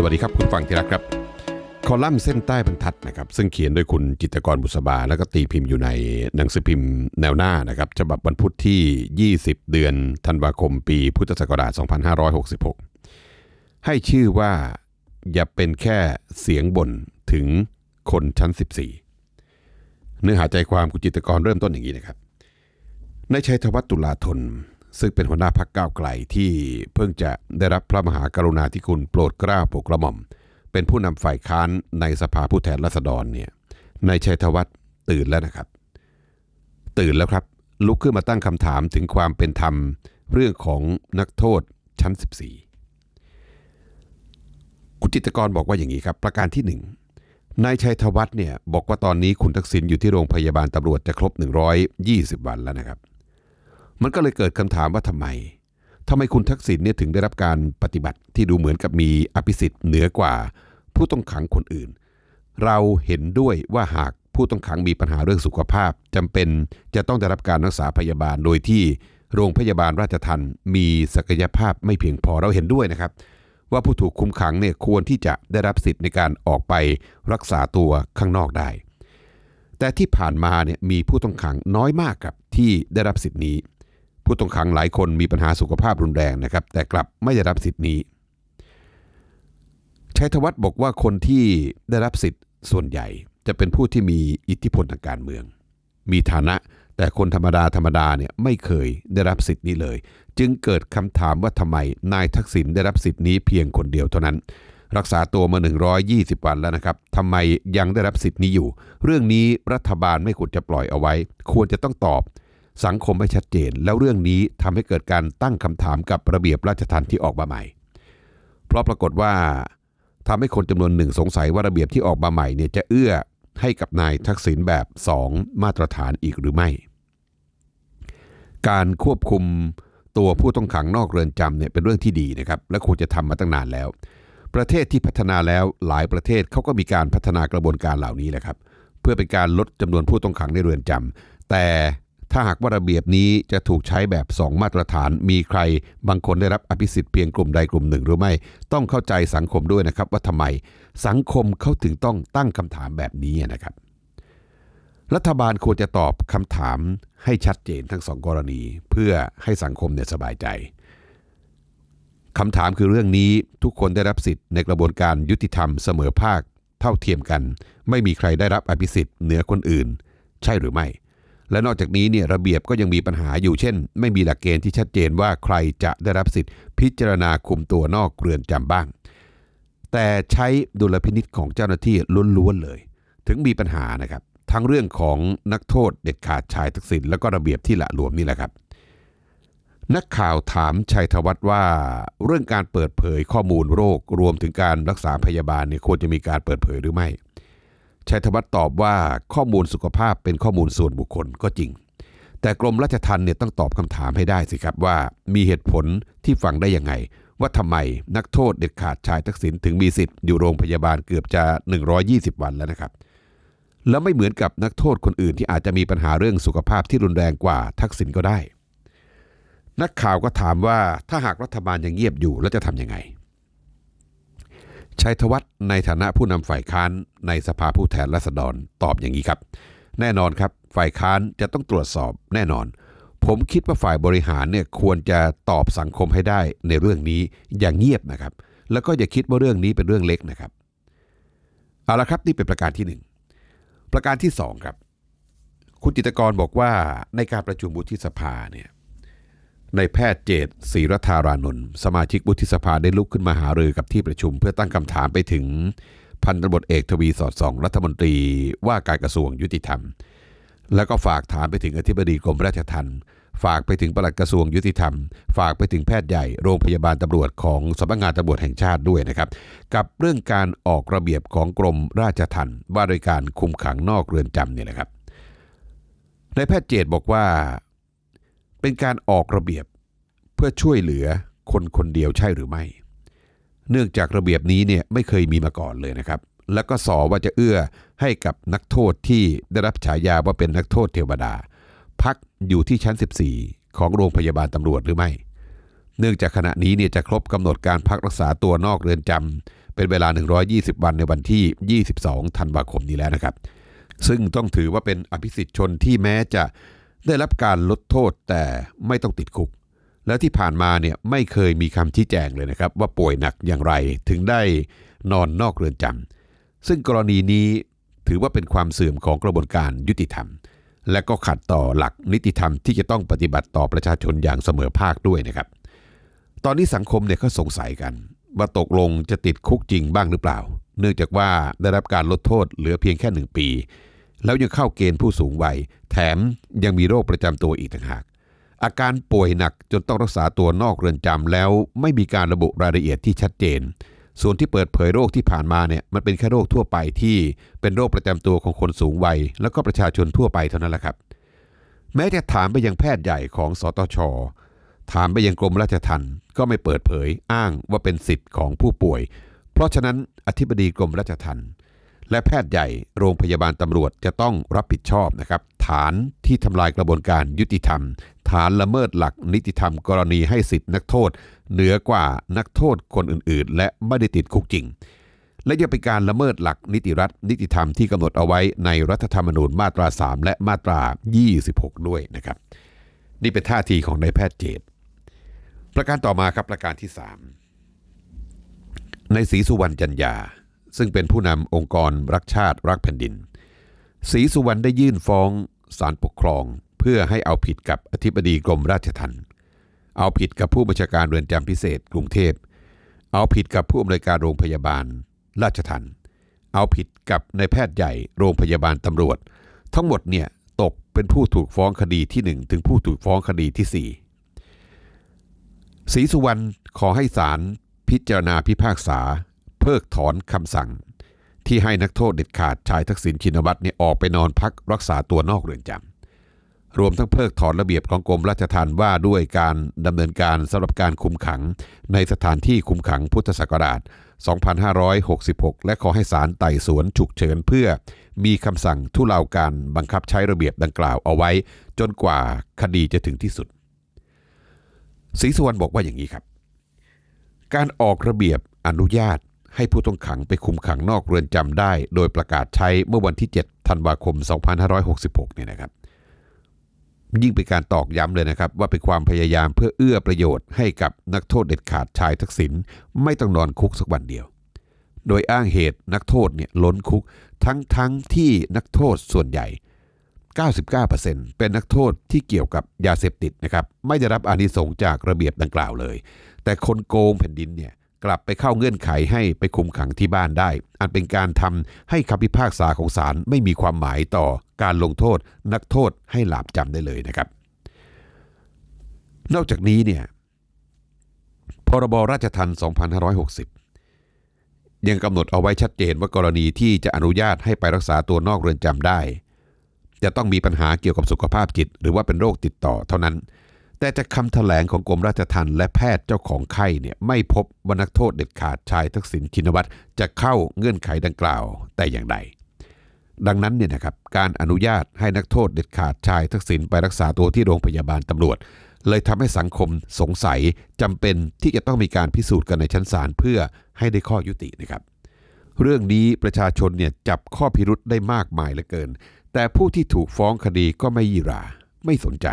สวัสดีครับ คุณฟังที่รักครับ คอลัมน์เส้นใต้บรรทัดนะครับ ซึ่งเขียนโดยคุณจิตกรบุษบา แล้วก็ตีพิมพ์อยู่ในหนังสือพิมพ์แนวหน้านะครับฉบับวันพุธที่ 20 เดือนธันวาคมปีพุทธศักราช 2566 ให้ชื่อว่าอย่าเป็นแค่เสียงบ่นถึงคนชั้น 14 เนื้อหาใจความคุณจิตกรเริ่มต้นอย่างนี้นะครับ ในชัยธวัฒน์ตุลาธน ซึ่งเป็นหัวหน้าพักก้าวไกลที่เพิ่งจะได้รับพระมหากรุณาธิคุณโปรดเกล้าโปรดกระหม่อม เป็นผู้นำฝ่ายค้านในสภาผู้แทนราษฎรเนี่ยในชัยธวัฒน์ตื่นแล้วนะครับ ตื่นแล้วครับ ลุกขึ้นมาตั้งคำถามถึงความเป็นธรรมเรื่องของนักโทษชั้น 14 คุณจิตกรบอกว่าอย่างนี้ครับ ประการที่หนึ่งนายชัยธวัฒน์เนี่ยบอกว่าตอนนี้คุณทักษิณอยู่ที่โรงพยาบาลตำรวจจะครบ 120 วันแล้วนะครับ มันก็เลยเกิดคำถามว่าทำไมทำไมคุณทักษิณเนี่ยถึงได้รับการปฏิบัติที่ดูเหมือนกับมีอภิสิทธิ์เหนือกว่าผู้ต้องขังคนอื่น เราเห็นด้วยว่าหากผู้ต้องขังมีปัญหาเรื่องสุขภาพจำเป็นจะต้องได้รับการรักษาพยาบาลโดยที่โรงพยาบาลราชทันมีศักยภาพไม่เพียงพอเราเห็นด้วยนะครับ ว่าผู้ถูกคุมขังเนี่ยควรที่จะได้รับสิทธิ์ในการออกไปรักษาตัวข้างนอกได้ แต่ที่ผ่านมาเนี่ยมีผู้ต้องขังน้อยมากครับที่ได้รับสิทธินี้ ผู้ต้องขังหลายคนมีปัญหาสุขภาพรุนแรงนะครับ แต่กลับไม่ได้รับสิทธิ์นี้ชัยธวัฒน์บอกว่าคนที่ได้รับสิทธิ์ส่วนใหญ่จะเป็นผู้ที่มีอิทธิพลทางการเมือง มีฐานะแต่คนธรรมดาธรรมดาเนี่ยไม่เคยได้รับสิทธิ์นี้เลย จึงเกิดคำถามว่าทำไมนายทักษิณได้รับสิทธิ์นี้เพียงคนเดียวเท่านั้น รักษาตัวมา 120 วันแล้วนะครับทำไมยังได้รับสิทธิ์นี้อยู่ เรื่องนี้รัฐบาลไม่ควรจะปล่อยเอาไว้ ควรจะต้องตอบ สังคมให้ชัดเจน แล้วเรื่องนี้ทำให้เกิดการตั้งคำถามกับระเบียบราชทัณฑ์ที่ออกมาใหม่ เพราะปรากฏว่าทำให้คนจำนวนหนึ่งสงสัยว่าระเบียบที่ออกมาใหม่เนี่ยจะเอื้อให้กับนายทักษิณแบบ 2 มาตรฐานอีกหรือไม่ การควบคุมตัวผู้ต้องขังนอกเรือนจำเนี่ยเป็นเรื่องที่ดีนะครับและควรจะทำมาตั้งนานแล้ว ประเทศที่พัฒนาแล้วหลายประเทศเขาก็มีการพัฒนากระบวนการเหล่านี้แหละครับ เพื่อเป็นการลดจำนวนผู้ต้องขังในเรือนจำแต่ ถ้าหากว่าระเบียบนี้จะถูกใช้แบบ 2 มาตรฐาน มีใครบางคนได้รับอภิสิทธิ์เพียงกลุ่มใดกลุ่มหนึ่งหรือไม่ ต้องเข้าใจสังคมด้วยนะครับว่าทำไม สังคมเขาถึงต้องตั้งคำถามแบบนี้นะครับ รัฐบาลควรจะตอบคำถามให้ชัดเจนทั้งสองกรณี เพื่อให้สังคมเนี่ยสบายใจคำถามคือเรื่องนี้ทุกคนได้รับสิทธิ์ในกระบวนการยุติธรรมเสมอภาค เท่าเทียมกัน ไม่มีใครได้รับอภิสิทธิ์เหนือคนอื่น ใช่หรือไม่ และนอกจากนี้เนี่ยระเบียบก็ยังมีปัญหาอยู่เช่น ไม่มีหลักเกณฑ์ที่ชัดเจนว่าใครจะได้รับสิทธิ์ พิจารณาคุมตัวนอกเรือนจำบ้าง แต่ใช้ดุลพินิษของเจ้าหน้าที่ล้วนๆเลย ถึงมีปัญหานะครับ ทั้งเรื่องของนักโทษเด็ดขาดชายทักษิณแล้วก็ระเบียบที่ละหลวมนี่แหละครับ นักข่าวถามชัยธวัฒน์ว่า เรื่องการเปิดเผยข้อมูลโรครวมถึงการรักษาพยาบาลเนี่ยควรจะมีการเปิดเผยหรือไม่ ชัยธวัฒน์ตอบว่าข้อมูลสุขภาพเป็นข้อมูลส่วนบุคคลก็จริง แต่กรมราชทัณฑ์เนี่ยต้องตอบคำถามให้ได้สิครับว่า มีเหตุผลที่ฟังได้ยังไง ว่าทำไมนักโทษเด็ดขาดชายทักษิณถึงมีสิทธิ์อยู่โรงพยาบาลเกือบจะ 120 วันแล้วนะครับ แล้วไม่เหมือนกับนักโทษคนอื่นที่อาจจะมีปัญหาเรื่องสุขภาพที่รุนแรงกว่าทักษิณก็ได้ นักข่าวก็ถามว่าถ้าหากรัฐบาลยังเงียบอยู่แล้วจะทำยังไง ชัยธวัฒน์ในฐานะผู้นำฝ่ายค้านในสภาผู้แทนราษฎรตอบอย่างนี้ครับ แน่นอนครับ ฝ่ายค้านจะต้องตรวจสอบแน่นอน ผมคิดว่าฝ่ายบริหารเนี่ยควรจะตอบสังคมให้ได้ในเรื่องนี้อย่างเงียบนะครับ แล้วก็อย่าคิดว่าเรื่องนี้เป็นเรื่องเล็กนะครับเอาละครับนี่เป็นประการที่หนึ่งประการที่สองครับ คุณจิตกรบอกว่าในการประชุมวุฒิสภาเนี่ย ในแพทย์เจตศรีรัฐารานนท์สมาชิกวุฒิสภาได้ลุกขึ้นมาหารือกับที่ประชุม เพื่อตั้งคำถามไปถึงพันตำรวจเอกทวีสอดส่อง รัฐมนตรีว่าการกระทรวงยุติธรรม แล้วก็ฝากถามไปถึงอธิบดีกรมราชทัณฑ์ฝากไปถึงปลัดกระทรวงยุติธรรม ฝากไปถึงแพทย์ใหญ่โรงพยาบาลตำรวจของสำนักงานตำรวจแห่งชาติด้วยนะครับ กับเรื่องการออกระเบียบของกรมราชทัณฑ์ว่าโดยการคุมขังนอกเรือนจำเนี่ยแหละครับนายแพทย์เจตบอกว่า เป็นการออกระเบียบเพื่อช่วยเหลือคนคนเดียวใช่หรือไม่ เนื่องจากระเบียบนี้เนี่ยไม่เคยมีมาก่อนเลยนะครับ แล้วก็สอว่าจะเอื้อให้กับนักโทษที่ได้รับฉายาว่าเป็นนักโทษเทวดา พักอยู่ที่ชั้น 14 ของโรงพยาบาลตำรวจหรือไม่ เนื่องจากขณะนี้เนี่ยจะครบกำหนดการพักรักษาตัวนอกเรือนจำเป็นเวลา 120 วันในวันที่ 22 ธันวาคมนี้แล้วนะครับ ซึ่งต้องถือว่าเป็นอภิสิทธิชนที่แม้จะ ได้รับการลดโทษแต่ไม่ต้องติดคุก แล้วที่ผ่านมาเนี่ยไม่เคยมีคำชี้แจงเลยนะครับ ว่าป่วยหนักอย่างไรถึงได้นอนนอกเรือนจำซึ่งกรณีนี้ถือว่าเป็นความเสื่อมของกระบวนการยุติธรรม และก็ขัดต่อหลักนิติธรรมที่จะต้องปฏิบัติต่อประชาชนอย่างเสมอภาคด้วยนะครับ ตอนนี้สังคมเนี่ยก็สงสัยกัน ว่าตกลงจะติดคุกจริงบ้างหรือเปล่า เนื่องจากว่าได้รับการลดโทษเหลือเพียงแค่หนึ่งปี แล้วยังเข้าเกณฑ์ผู้สูงวัย แถมยังมีโรคประจำตัวอีกต่างหาก อาการป่วยหนักจนต้องรักษาตัวนอกเรือนจำแล้วไม่มีการระบุรายละเอียดที่ชัดเจน ส่วนที่เปิดเผยโรคที่ผ่านมาเนี่ยมันเป็นแค่โรคทั่วไปที่เป็นโรคประจำตัวของคนสูงวัย แล้วก็ประชาชนทั่วไปเท่านั้นแหละครับ แม้จะถามไปยังแพทย์ใหญ่ของสตชถามไปยังกรมราชทัณฑ์ก็ไม่เปิดเผยอ้างว่าเป็นสิทธิ์ของผู้ป่วย เพราะฉะนั้นอธิบดีกรมราชทัณฑ์ และแพทย์ใหญ่โรงพยาบาลตำรวจจะต้องรับผิดชอบนะครับ ฐานที่ทำลายกระบวนการยุติธรรม ฐานละเมิดหลักนิติธรรมกรณีให้สิทธินักโทษ เหนือกว่านักโทษคนอื่น ๆ และไม่ได้ติดคุกจริง และยังเป็นการละเมิดหลักนิติรัฐ นิติธรรมที่กำหนดเอาไว้ในรัฐธรรมนูญมาตรา 3 และมาตรา 26 ด้วยนะครับ นี่เป็นท่าทีของนายแพทย์เจตประการต่อมาครับประการที่ 3 ในศรีสุวรรณจันยา ซึ่งเป็นผู้นำองค์กรรักชาติรักแผ่นดินศรีสุวรรณได้ยื่นฟ้องศาลปกครอง เพื่อให้เอาผิดกับอธิบดีกรมราชทัณฑ์เอาผิดกับผู้บัญชาการเรือนจำพิเศษกรุงเทพ เอาผิดกับผู้อำนวยการโรงพยาบาล ราชทัณฑ์เอาผิดกับนายแพทย์ใหญ่โรงพยาบาลตำรวจ ทั้งหมดเนี่ยตกเป็นผู้ถูกฟ้องคดีที่ 1 ถึงผู้ถูกฟ้องคดีที่ 4 ศรีสุวรรณขอให้ศาลพิจารณาพิพากษา พิกถอนคำสั่ง ที่ให้นักโทษเด็ดขาดชายทักษิณชินวัตรเนี่ยออกไปนอนพักรักษาตัวนอกเรือนจำรวมทั้งเพิกถอนระเบียบของกรมราชทัณฑ์ว่าด้วยการดำเนินการสำหรับการคุมขัง ในสถานที่คุมขังพุทธศักราช 2566 และขอให้ศาลไต่สวนฉุกเฉินเพื่อมีคำสั่งทุเลาการบังคับใช้ระเบียบดังกล่าวเอาไว้ จนกว่าคดีจะถึงที่สุดศรีสุวรรณบอกว่าอย่างนี้ครับ การออกระเบียบอนุญาต ให้ผู้ต้องขังไปคุมขังนอกเรือนจำได้ โดยประกาศใช้เมื่อวันที่ 7 ธันวาคม 2566 เนี่ยนะครับ ยิ่งเป็นการตอกย้ำเลยนะครับ ว่าเป็นความพยายามเพื่อเอื้อประโยชน์ให้กับนักโทษเด็ดขาดชายทักษิณไม่ต้องนอนคุกสักวันเดียว โดยอ้างเหตุนักโทษเนี่ยล้นคุกทั้งทั้งที่นักโทษส่วนใหญ่ 99%เป็นนักโทษที่เกี่ยวกับยาเสพติดนะครับ ไม่ได้รับอานิสงส์จากระเบียบดังกล่าวเลย แต่คนโกงแผ่นดินเนี่ย กลับไปเข้าเงื่อนไขให้ไปคุมขังที่บ้านได้ อันเป็นการทำให้คำพิพากษาของศาลไม่มีความหมายต่อการลงโทษ นักโทษให้หลาบจำได้เลยนะครับ นอกจากนี้เนี่ยพรบราชทัณฑ์2560 ยังกำหนดเอาไว้ชัดเจนว่ากรณีที่จะอนุญาตให้ไปรักษาตัวนอกเรือนจำได้ จะต้องมีปัญหาเกี่ยวกับสุขภาพจิต หรือว่าเป็นโรคติดต่อเท่านั้น แต่จากคำแถลงของกรมราชทัณฑ์และแพทย์เจ้าของไข้เนี่ยไม่พบว่านักโทษเด็ดขาดชายทักษิณชินวัตรจะเข้าเงื่อนไขดังกล่าวแต่อย่างใด ดังนั้นเนี่ยนะครับการอนุญาตให้นักโทษเด็ดขาดชายทักษิณไปรักษาตัวที่โรงพยาบาลตำรวจ เลยทำให้สังคมสงสัยจำเป็นที่จะต้องมีการพิสูจน์กันในชั้นศาลเพื่อให้ได้ข้อยุตินะครับ เรื่องนี้ประชาชนเนี่ยจับข้อพิรุษได้มากมายเหลือเกิน แต่ผู้ที่ถูกฟ้องคดีก็ไม่ยีราไม่สนใจ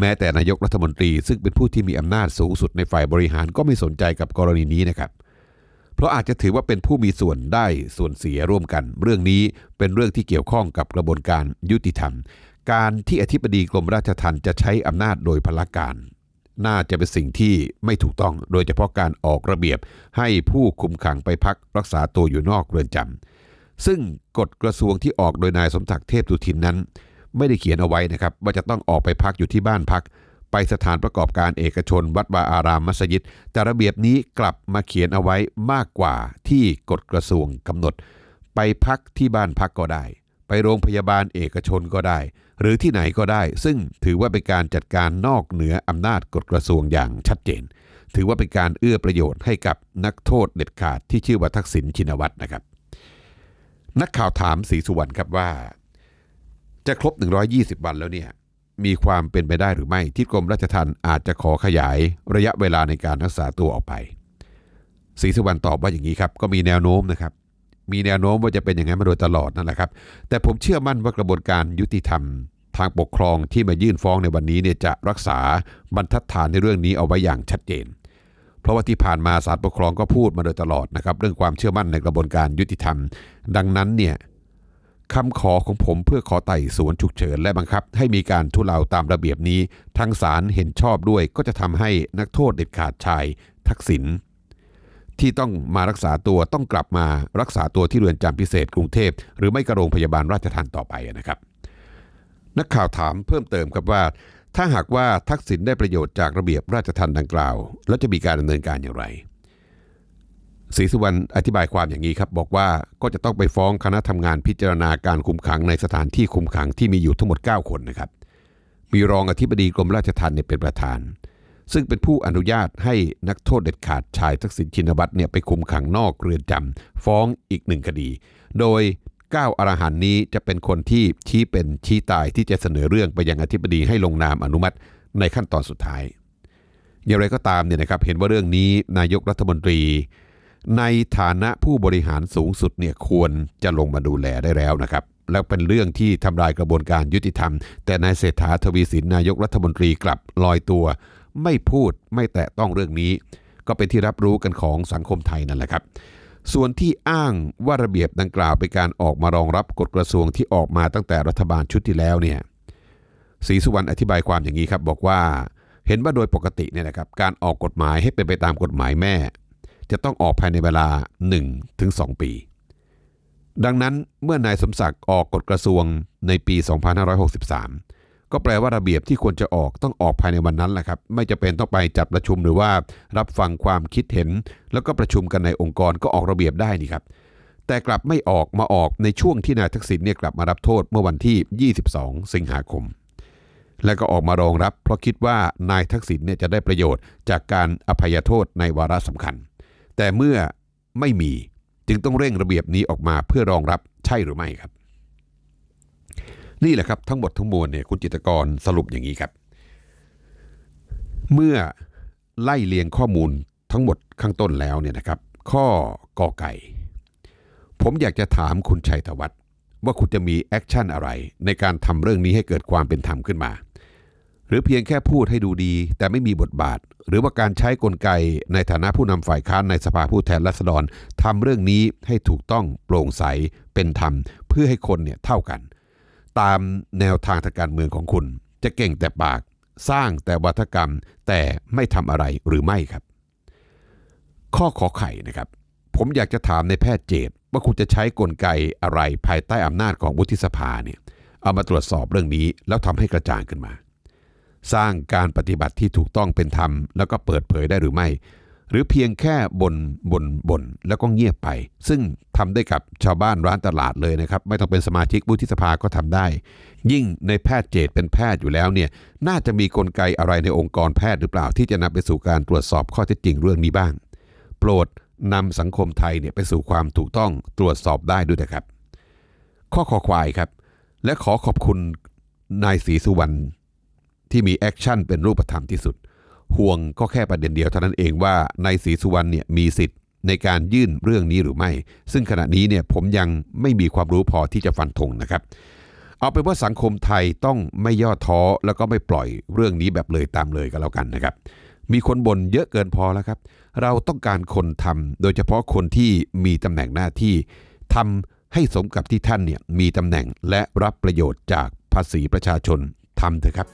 แม้แต่นายกรัฐมนตรีซึ่งเป็นผู้ที่มีอำนาจสูงสุดในฝ่ายบริหารก็ไม่สนใจกับกรณีนี้นะครับ เพราะอาจจะถือว่าเป็นผู้มีส่วนได้ส่วนเสียร่วมกัน เรื่องนี้เป็นเรื่องที่เกี่ยวข้องกับกระบวนการยุติธรรม การที่อธิบดีกรมราชทัณฑ์จะใช้อำนาจโดยพละการ น่าจะเป็นสิ่งที่ไม่ถูกต้อง โดยเฉพาะการออกระเบียบให้ผู้คุมขังไปพักรักษาตัวอยู่นอกเรือนจำซึ่งกฎกระทรวงที่ออกโดยนายสมศักดิ์เทพสุทินนั้น ไม่ได้เขียนเอาไว้นะครับ ว่าจะต้องออกไปพักอยู่ที่บ้านพัก ไปสถานประกอบการเอกชน วัดวาอารามมัสยิด แต่ระเบียบนี้กลับมาเขียนเอาไว้มากกว่าที่กฎกระทรวงกำหนด ไปพักที่บ้านพักก็ได้ ไปโรงพยาบาลเอกชนก็ได้ หรือที่ไหนก็ได้ ซึ่งถือว่าเป็นการจัดการนอกเหนืออำนาจกฎกระทรวงอย่างชัดเจน ถือว่าเป็นการเอื้อประโยชน์ให้กับนักโทษเด็ดขาดที่ชื่อว่าทักษิณชินวัตรนะครับ นักข่าวถามศรีสุวรรณครับว่า จะครบ 120 วันแล้วเนี่ยมีความเป็นไปได้หรือไม่ที่กรมราชทัณฑ์อาจจะขอขยายระยะเวลาในการรักษาตัวออกไปศรีสุวรรณตอบว่าอย่างนี้ครับ ก็มีแนวโน้มนะครับ มีแนวโน้มว่าจะเป็นอย่างนั้นมาโดยตลอดนั่นแหละครับ แต่ผมเชื่อมั่นว่ากระบวนการยุติธรรม ทางปกครองที่มายื่นฟ้องในวันนี้เนี่ยจะรักษาบรรทัดฐานในเรื่องนี้เอาไว้อย่างชัดเจน เพราะว่าที่ผ่านมาศาลปกครองก็พูดมาโดยตลอดนะครับ เรื่องความเชื่อมั่นในกระบวนการยุติธรรม ดังนั้นเนี่ย คำขอของผมเพื่อขอไต่สวนฉุกเฉินและบังคับ ให้มีการทุเลาตามระเบียบนี้ ทางศาลเห็นชอบด้วยก็จะทำให้นักโทษเด็ดขาดชาย ทักษิณที่ต้องมารักษาตัวต้องกลับมารักษาตัวที่เรือนจำพิเศษกรุงเทพ หรือไม่กระโรงพยาบาลราชทัณฑ์ต่อไปนะครับ นักข่าวถามเพิ่มเติมครับว่า ถ้าหากว่าทักษิณได้ประโยชน์จากระเบียบราชทัณฑ์ดังกล่าว แล้วจะมีการดำเนินการอย่างไร ศรีสุวรรณอธิบายความอย่างนี้ครับ บอกว่าก็จะต้องไปฟ้องคณะทำงานพิจารณาการคุมขังในสถานที่คุมขังที่มีอยู่ทั้งหมด 9 คนนะครับ มีรองอธิบดีกรมราชทัณฑ์เนี่ยเป็นประธาน ซึ่งเป็นผู้อนุญาตให้นักโทษเด็ดขาดชายทักษิณชินวัตรเนี่ยไปคุมขังนอกเรือนจำฟ้องอีกหนึ่งคดี โดย9อรหันนี้จะเป็นคนที่ชี้เป็นชี้ตายที่จะเสนอเรื่องไปยังอธิบดีให้ลงนามอนุมัติในขั้นตอนสุดท้าย อย่างไรก็ตามเนี่ยนะครับเห็นว่าเรื่องนี้นายกรัฐมนตรี ในฐานะผู้บริหารสูงสุดเนี่ยควรจะลงมาดูแลได้แล้วนะครับ แล้วเป็นเรื่องที่ทำลายกระบวนการยุติธรรม แต่นายเศรษฐาทวีสินนายกรัฐมนตรีกลับลอยตัว ไม่พูดไม่แตะต้องเรื่องนี้ ก็เป็นที่รับรู้กันของสังคมไทยนั่นแหละครับส่วนที่อ้างว่าระเบียบดังกล่าวเป็นการออกมารองรับกฎกระทรวงที่ออกมาตั้งแต่รัฐบาลชุดที่แล้วเนี่ยศรีสุวรรณอธิบายความอย่างนี้ครับบอกว่า เห็นว่าโดยปกติเนี่ยนะครับการออกกฎหมายให้เป็นไปตามกฎหมายแม่ จะต้องออกภายในเวลา 1-2 ปี ดังนั้นเมื่อนายสมศักดิ์ออกกฎกระทรวงในปี 2563 ก็แปลว่าระเบียบที่ควรจะออกต้องออกภายในวันนั้นแหละครับ ไม่จะเป็นต้องไปจัดประชุมหรือว่ารับฟังความคิดเห็น แล้วก็ประชุมกันในองค์กรก็ออกระเบียบได้นี่ครับ แต่กลับไม่ออกมาออกในช่วงที่นายทักษิณเนี่ยกลับมารับโทษเมื่อวันที่ 22 สิงหาคมและก็ออกมารองรับเพราะคิดว่านายทักษิณเนี่ยจะได้ประโยชน์จากการอภัยโทษในวาระสำคัญ แต่เมื่อไม่มีจึงต้องเร่งระเบียบนี้ออกมาเพื่อรองรับใช่หรือไม่ครับ นี่แหละครับทั้งหมดทั้งมวลเนี่ยคุณจิตกรสรุปอย่างนี้ครับ เมื่อไล่เลียงข้อมูลทั้งหมดข้างต้นแล้วเนี่ยนะครับ ข้อกอไก่ ผมอยากจะถามคุณชัยธวัฒน์ว่าคุณจะมีแอคชั่นอะไรในการทำเรื่องนี้ให้เกิดความเป็นธรรมขึ้นมา หรือเพียงแค่พูดให้ดูดี แต่ไม่มีบทบาท หรือว่าการใช้กลไกในฐานะผู้นำฝ่ายค้านในสภาผู้แทนราษฎรทำเรื่องนี้ให้ถูกต้องโปร่งใสเป็นธรรม เพื่อให้คนเนี่ยเท่ากัน ตามแนวทางทางการเมืองของคุณ จะเก่งแต่ปาก สร้างแต่วัฒกรรม แต่ไม่ทำอะไรหรือไม่ครับ ข้อขอไข่นะครับ ผมอยากจะถามในแพทย์เจตว่าคุณจะใช้กลไกอะไรภายใต้อำนาจของวุฒิสภาเนี่ยเอามาตรวจสอบเรื่องนี้แล้วทำให้กระจ่างขึ้นมา สร้างการปฏิบัติที่ถูกต้องเป็นธรรม แล้วก็เปิดเผยได้หรือไม่ หรือเพียงแค่บนบนบนแล้วก็เงียบไป ซึ่งทำได้กับชาวบ้านร้านตลาดเลยนะครับ ไม่ต้องเป็นสมาชิกวุฒิสภาก็ทำได้ ยิ่งในแพทย์เจตเป็นแพทย์อยู่แล้วเนี่ยน่าจะมีกลไกอะไรในองค์กรแพทย์หรือเปล่า ที่จะนำไปสู่การตรวจสอบข้อเท็จจริงเรื่องนี้บ้าง โปรดนำสังคมไทยเนี่ยไปสู่ความถูกต้องตรวจสอบได้ด้วยนะครับ ข้อขอควายครับ และขอขอบคุณนายศรีสุวรรณ ที่มีแอคชั่นเป็นรูปธรรมที่สุด ห่วงก็แค่ประเด็นเดียวเท่านั้นเองว่าในศรีสุวรรณเนี่ยมีสิทธิ์ในการยื่นเรื่องนี้หรือไม่ ซึ่งขณะนี้เนี่ยผมยังไม่มีความรู้พอที่จะฟันธงนะครับ เอาเป็นว่าสังคมไทยต้องไม่ย่อท้อแล้วก็ไม่ปล่อยเรื่องนี้แบบเลยตามเลยก็แล้วกันนะครับ มีคนบ่นเยอะเกินพอแล้วครับ เราต้องการคนทำโดยเฉพาะคนที่มีตำแหน่งหน้าที่ทำให้สมกับที่ท่านเนี่ยมีตำแหน่งและรับประโยชน์จากภาษีประชาชนทำเถอะครับ